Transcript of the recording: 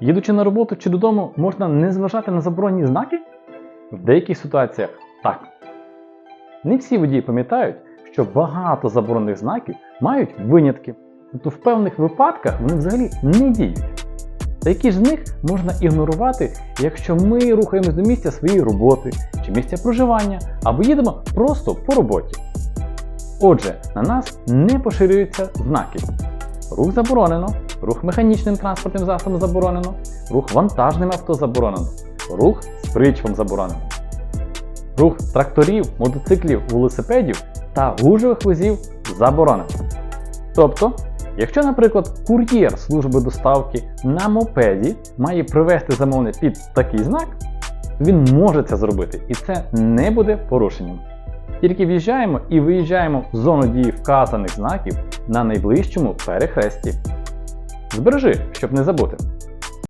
Їдучи на роботу чи додому, можна не зважати на заборонені знаки? В деяких ситуаціях так. Не всі водії пам'ятають, що багато заборонених знаків мають винятки, тобто в певних випадках вони взагалі не діють. Та які ж з них можна ігнорувати, якщо ми рухаємось до місця своєї роботи чи місця проживання, або їдемо просто по роботі. Отже, на нас не поширюються знаки. Рух заборонено, рух механічним транспортним засобом заборонено, рух вантажним авто заборонено, рух з причвом заборонено. Рух тракторів, мотоциклів, велосипедів та гужових возів заборонено. Тобто, якщо, наприклад, кур'єр служби доставки на мопеді має привезти замовлення під такий знак, він може це зробити, і це не буде порушенням. Тільки в'їжджаємо і виїжджаємо в зону дії вказаних знаків на найближчому перехресті. Збережи, щоб не забути.